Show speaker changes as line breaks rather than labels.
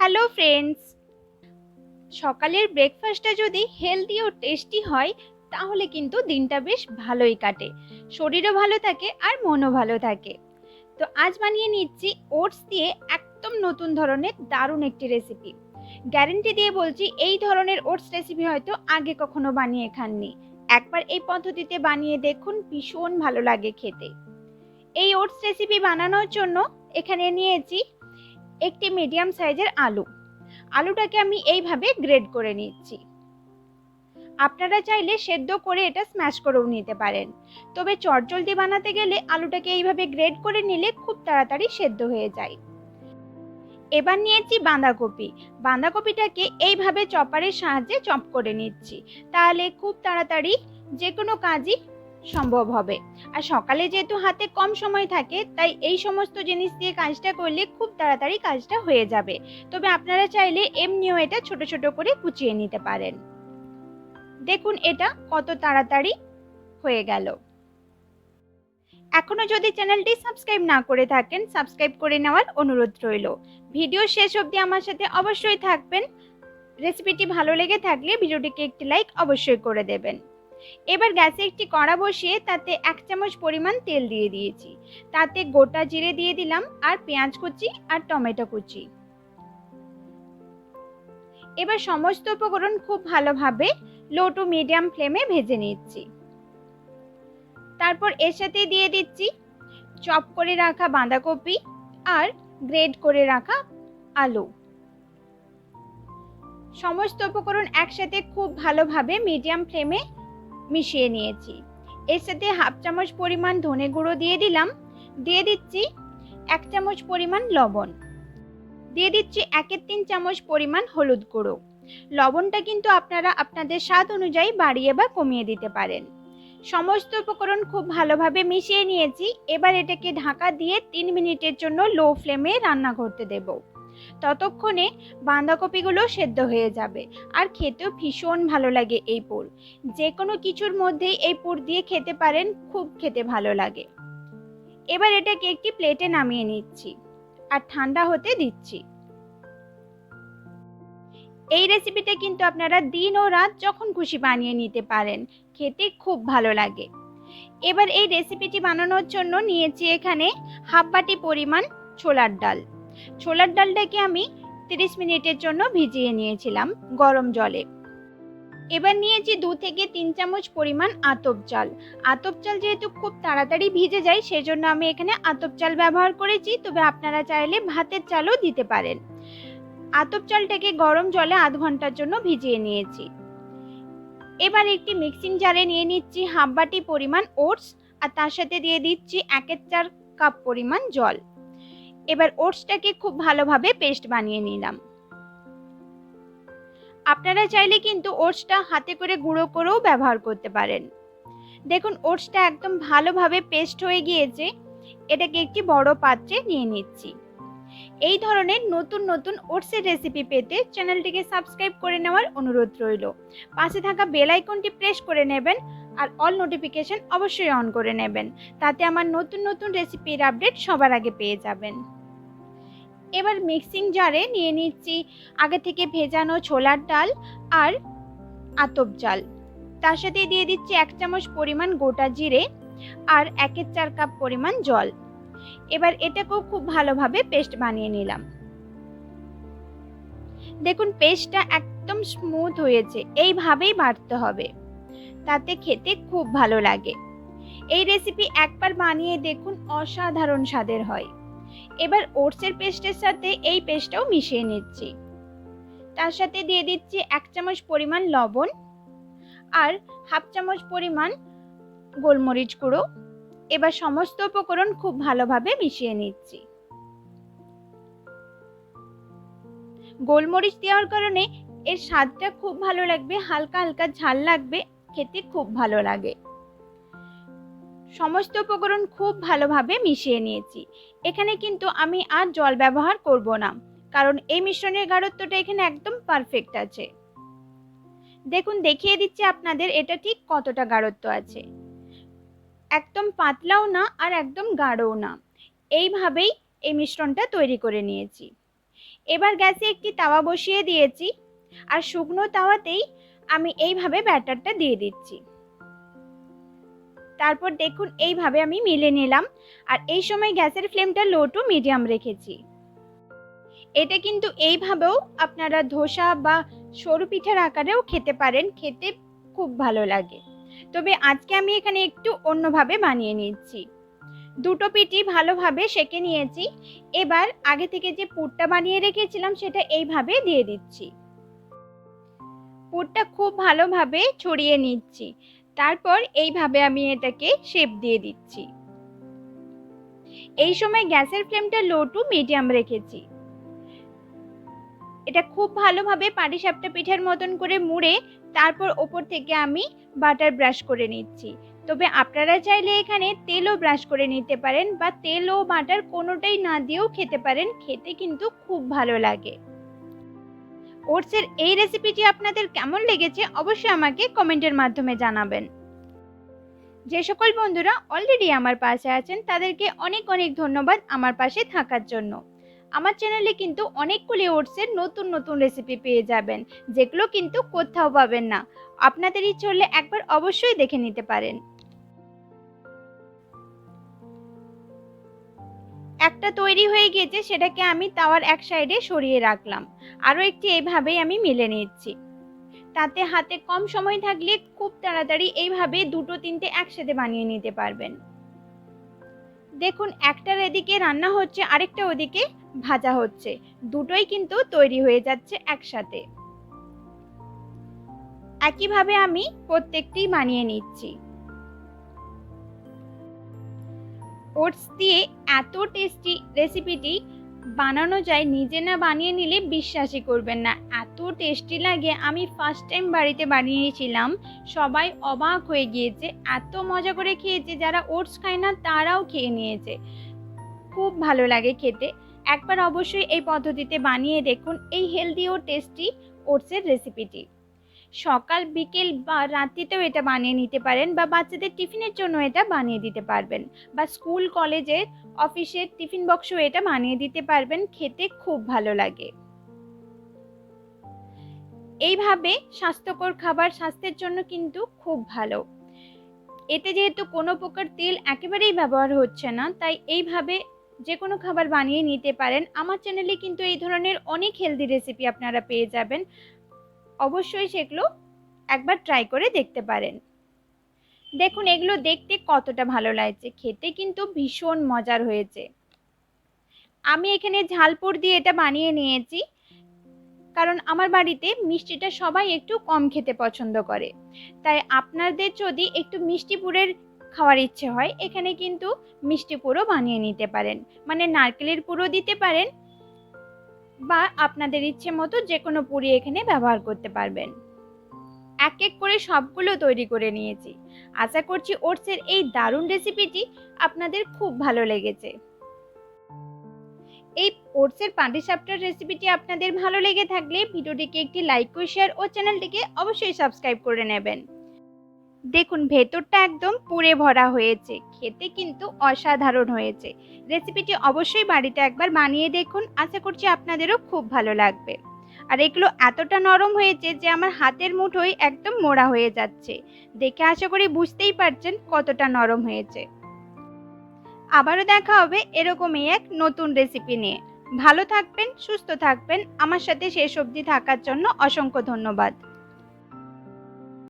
Hello friends সকালের ব্রেকফাস্টটা যদি হেলদি ও টেস্টি হয়, তাহলে কিন্তু দিনটা বেশ ভালোই কাটে। শরীরও ভালো থাকে আর মনও ভালো থাকে। তো আজ বানিয়ে নিচ্ছি ওটস দিয়ে একদম নতুন ধরনের দারুণ একটি রেসিপি গ্যারেন্টি দিয়ে বলছি, এই ধরনের ওটস রেসিপি হয়তো আগে কখনো বানিয়ে খাননি। একবার এই পদ্ধতিতে বানিয়ে দেখুন, ভীষণ ভালো লাগে খেতে। এই ওটস রেসিপি বানানোর জন্য এখানে নিয়েছি একটি মিডিয়াম সাইজের আলু। আলুটাকে আমি এইভাবে গ্রেড করে নিচ্ছি। আপনারা চাইলে সেদ্ধ করে এটা স্ম্যাশ করেও নিতে পারেন। তবে চটজলদি বানাতে গেলে আলুটাকে এইভাবে গ্রেড করে নিলে খুব তাড়াতাড়ি সেদ্ধ হয়ে যায়। এবার নিয়েছি বাঁধাকপি। বাঁধাকপিটাকে এইভাবে চপারের সাহায্যে চপ করে নিচ্ছি। তাহলে খুব তাড়াতাড়ি যে কোনো কাজই সম্ভব হবে। আর সকালে যেহেতু হাতে কম সময় থাকে, তাই এই সমস্ত জিনিস দিয়ে কাজটা করলে খুব তাড়াতাড়ি কাজটা হয়ে যাবে। তবে আপনারা চাইলে এমনিও এটা ছোট ছোট করে কুচিয়ে নিতে পারেন। দেখুন এটা কত তাড়াতাড়ি হয়ে গেল। এখনও যদি চ্যানেলটি সাবস্ক্রাইব না করে থাকেন, সাবস্ক্রাইব করে নেওয়ার অনুরোধ রইল। ভিডিও শেষ অবধি আমার সাথে অবশ্যই থাকবেন। রেসিপিটি ভালো লেগে থাকলে ভিডিওটিকে একটি লাইক অবশ্যই করে দেবেন। এবার গ্যাসে একটি কড়া বসিয়ে তাতে এক চামচ পরিমাণ তেল দিয়ে দিয়েছি। তাতে গোটা জিরে দিয়ে দিলাম আর পেঁয়াজ কুচি আর টমেটো কুচি। এবার সমস্ত উপকরণ খুব ভালোভাবে লো টু মিডিয়াম ফ্লেমে ভেজে নিচ্ছি। তারপর এর সাথে দিয়ে দিচ্ছি চপ করে রাখা বাঁধাকপি আর গ্রেড করে রাখা আলু। সমস্ত উপকরণ একসাথে খুব ভালোভাবে মিডিয়াম ফ্লেমে মিশিয়ে নিয়েছি। এর সাথে হাফ চামচ পরিমাণ ধনে গুঁড়ো দিয়ে দিলাম। দিয়ে দিচ্ছি এক চামচ পরিমাণ লবণ। দিয়ে দিচ্ছি একের তিন চামচ পরিমাণ হলুদ গুঁড়ো। লবণটা কিন্তু আপনারা আপনাদের স্বাদ অনুযায়ী বাড়িয়ে বা কমিয়ে দিতে পারেন। সমস্ত উপকরণ খুব ভালোভাবে মিশিয়ে নিয়েছি। এবার এটাকে ঢাকা দিয়ে তিন মিনিটের জন্য লো ফ্লেমে রান্না করতে দেব। ততক্ষণে বাঁধাকপিগুলো সেদ্ধ হয়ে যাবে। আর খেতেও ভীষণ ভালো লাগে এই পুর। যে কোনো কিছুর মধ্যেই এই পুর দিয়ে খেতে পারেন, খুব খেতে ভালো লাগে। এবার এটাকে একটি প্লেটে নামিয়ে নিচ্ছি। আর ঠান্ডা হতে দিচ্ছি। এই রেসিপিটা কিন্তু আপনারা দিন ও রাত যখন খুশি বানিয়ে নিতে পারেন। খেতে খুব ভালো লাগে। এবার এই রেসিপিটি বানানোর জন্য নিয়েছি এখানে হাফ বাটি পরিমাণ ছোলার ডাল। ছোলার ডালটাকে আমি তিরিশ মিনিটের জন্য ভিজিয়ে নিয়েছিলাম গরম জলে। এবার নিয়েছি দু থেকে তিন চামচ পরিমাণ আতপ চাল। আতপ চাল যেহেতু খুব তাড়াতাড়ি ভিজে যায়, সেজন্য আমি এখানে আতপ চাল ব্যবহার করেছি, তবে আপনারা চাইলে ভাতের চালও দিতে পারেন। আতপ চালটাকে গরম জলে আধ ঘণ্টার জন্য ভিজিয়ে নিয়েছি। এবার একটি মিক্সিং জারে নিয়ে নিচ্ছি হাফ বাটি পরিমাণ ওটস, আর তার সাথে দিয়ে দিচ্ছি একের চার কাপ পরিমাণ জল। এবার ওটসটাকে খুব ভালোভাবে পেস্ট বানিয়ে নিলাম। আপনারা চাইলে কিন্তু ওটসটা হাতে করে গুঁড়ো করেও ব্যবহার করতে পারেন। দেখুন, ওটসটা একদম ভালোভাবে পেস্ট হয়ে গিয়েছে। এটাকে একটি বড় পাত্রে নিয়ে নিচ্ছি। এই ধরনের নতুন নতুন ওটসের রেসিপি পেতে চ্যানেলটিকে সাবস্ক্রাইব করে নেওয়ার অনুরোধ রইল। পাশে থাকা বেল আইকনটি প্রেস করে নেবেন। আর অল নোটিফিকেশন অবশ্যই অন করে নেবেন। তাতে আমার নতুন নতুন রেসিপির আপডেট সবার আগে পেয়ে যাবেন। এবার মিক্সিং জারে নিয়ে নিচ্ছি আগে থেকে ভেজানো ছোলার ডাল আর আতপ চাল তার সাথে দিয়ে দিচ্ছি এক চামচ পরিমাণ গোটা জিরে আর একের চার কাপ পরিমাণ জল। এবার এটাকেও খুব ভালোভাবে পেস্ট বানিয়ে নিলাম। দেখুন পেস্টটা একদম স্মুথ হয়েছে। এইভাবেই বাটতে হবে। তাতে খেতে খুব ভালো লাগে। এই রেসিপি একবার বানিয়ে দেখুন, অসাধারণ স্বাদের হয়। এবার ওটসের পেস্টের সাথে এই পেস্টটাও মিশিয়ে নিচ্ছি। তার সাথে দিয়ে দিচ্ছি এক চামচ পরিমাণ লবণ আর হাফ চামচ পরিমাণ গোলমরিচ গুঁড়ো। এবার সমস্ত উপকরণ খুব ভালোভাবে মিশিয়ে নিচ্ছি। গোলমরিচ দেওয়ার কারণে এর স্বাদটা খুব ভালো লাগবে, হালকা হালকা ঝাল লাগবে খেতে খুব ভালো লাগে। সমস্ত উপকরণ খুব ভালোভাবে মিশিয়ে নিয়েছি। এখানে কিন্তু আমি আর জল ব্যবহার করব না, কারণ এই মিশ্রণের গাঢ়ত্বটা এখানে একদম পারফেক্ট আছে। দেখুন, দেখিয়ে দিচ্ছি আপনাদের এটা ঠিক কতটা গাঢ়ত্ব আছে। একদম পাতলাও না আর একদম গাঢ়ও না। এইভাবেই এই মিশ্রণটা তৈরি করে নিয়েছি। এবার গ্যাসে একটি তাওয়া বসিয়ে দিয়েছি। আর শুকনো তাওয়াতেই আমি এইভাবে ব্যাটারটা দিয়ে দিচ্ছি। তারপর দেখুন এইভাবে আমি মিলে নিলাম আর এই সময় গ্যাসের ফ্লেমটা লো টু মিডিয়াম রেখেছি। এটা কিন্তু এইভাবেও আপনারা ধোসা বা সরু পিঠার আকারেও খেতে পারেন, খেতে খুব ভালো লাগে। তবে আজকে আমি এখানে একটু অন্যভাবে বানিয়ে নিচ্ছি। দুটো পিঠি ভালোভাবে সেকে নিয়েছি। এবার আগে থেকে যে পুরটা বানিয়ে রেখেছিলাম সেটা এইভাবে দিয়ে দিচ্ছি। পুরটা খুব ভালোভাবে ছড়িয়ে নিচ্ছি। তারপর এইভাবে আমি এটাকে শেপ দিয়ে দিচ্ছি। এই সময় গ্যাসের ফ্লেমটা লো টু মিডিয়াম রেখেছি। এটা খুব ভালোভাবে পাটিসাপটা পিঠার মতন করে মুড়ে তারপর ওপর থেকে আমি বাটার ব্রাশ করে নিচ্ছি। তবে আপনারা চাইলে এখানে তেলও ব্রাশ করে নিতে পারেন বা তেল ও বাটার কোনোটাই না দিয়েও খেতে পারেন। খেতে কিন্তু খুব ভালো লাগে। ওটসের এই রেসিপিটি আপনাদের কেমন লেগেছে অবশ্যই আমাকে কমেন্টের মাধ্যমে জানাবেন। যে সকল বন্ধুরা অলরেডি আমার পাশে আছেন, তাদেরকে অনেক অনেক ধন্যবাদ আমার পাশে থাকার জন্য। আমার চ্যানেলে কিন্তু অনেকগুলি ওটসের নতুন নতুন রেসিপি পেয়ে যাবেন, যেগুলো কিন্তু কোথাও পাবেন না। আপনাদের ইচ্ছে হলে একবার অবশ্যই দেখে নিতে পারেন। একটা তৈরি হয়ে গিয়েছে, সেটাকে আমি তাওয়ার এক সাইডে সরিয়ে রাখলাম। আরও একটি এইভাবেই আমি মিলে নিচ্ছি। তাতে হাতে কম সময় থাকলে খুব তাড়াতাড়ি এইভাবে দুটো তিনটে একসাথে বানিয়ে নিতে পারবেন। দেখুন, একটার এদিকে রান্না হচ্ছে, আরেকটা ওদিকে ভাজা হচ্ছে। দুটোই কিন্তু তৈরি হয়ে যাচ্ছে একসাথে। একইভাবে আমি প্রত্যেকটি বানিয়ে নিচ্ছি। ওটস দিয়ে এত টেস্টি রেসিপিটি বানানো যায়, নিজে না বানিয়ে নিলে বিশ্বাসই করবেন না। এত টেস্টি লাগে, আমি ফার্স্ট টাইম বাড়িতে বানিয়েছিলাম, সবাই অবাক হয়ে গিয়েছে। এত মজা করে খেয়েছে, যারা ওটস খায় না, তারাও খেয়ে নিয়েছে। খুব ভালো লাগে খেতে। একবার অবশ্যই এই পদ্ধতিতে বানিয়ে দেখুন, এই হেলদি ও টেস্টি ওটসের রেসিপিটি সকাল, বিকেল বা রাত্রিতেও এটা বানিয়ে নিতে পারেন বা বাচ্চাদের টিফিনের জন্য এটা বানিয়ে দিতে পারবেন বা স্কুল কলেজের অফিসের টিফিন বক্সও এটা বানিয়ে দিতে পারবেন, খেতে খুব ভালো লাগে। এইভাবে স্বাস্থ্যকর খাবার স্বাস্থ্যের জন্য কিন্তু খুব ভালো। এতে যেহেতু কোনো প্রকার তেল একেবারেই ব্যবহার হচ্ছে না, তাই এইভাবে যে কোনো খাবার বানিয়ে নিতে পারেন। আমার চ্যানেলে কিন্তু এই ধরনের অনেক হেলদি রেসিপি আপনারা পেয়ে যাবেন। অবশ্যই সেগুলো একবার ট্রাই করে দেখতে পারেন। দেখুন, এগুলো দেখতে কতটা ভালো লাগছে। খেতে কিন্তু ভীষণ মজার হয়েছে। আমি এখানে ঝালপুর দিয়ে এটা বানিয়ে নিয়েছি। কারণ আমার বাড়িতে মিষ্টিটা সবাই একটু কম খেতে পছন্দ করে। তাই আপনাদের যদি একটু মিষ্টি পুরের খাওয়ার ইচ্ছে হয়, এখানে কিন্তু মিষ্টি পুরো বানিয়ে নিতে পারেন। মানে নারকেলের পুরো দিতে পারেন বা আপনাদের ইচ্ছে মতো যে কোনো পুরি এখানে ব্যবহার করতে পারবেন। এক এক করে সবগুলো তৈরি করে নিয়েছি। আশা করছি ওটসের এই দারুণ রেসিপিটি আপনাদের খুব ভালো লেগেছে। এই ওটসের পাটিসাপটার রেসিপিটি আপনাদের ভালো লেগে থাকলে ভিডিওটিকে একটি লাইক ও শেয়ার ও চ্যানেলটিকে অবশ্যই সাবস্ক্রাইব করে নেবেন। দেখুন, ভেতরটা একদম পুড়ে ভরা হয়েছে। খেতে কিন্তু অসাধারণ হয়েছে। রেসিপিটি অবশ্যই বাড়িতে একবার বানিয়ে দেখুন। আশা করছি আপনাদেরও খুব ভালো লাগবে। আর এগুলো এতটা নরম হয়েছে যে আমার হাতের মুঠোই একদম মোড়া হয়ে যাচ্ছে। দেখে আশা করি বুঝতেই পারছেন কতটা নরম হয়েছে। আবারও দেখা হবে এরকমই এক নতুন রেসিপি নিয়ে। ভালো থাকবেন, সুস্থ থাকবেন। আমার সাথে শেষ অবধি থাকার জন্য অসংখ্য ধন্যবাদ।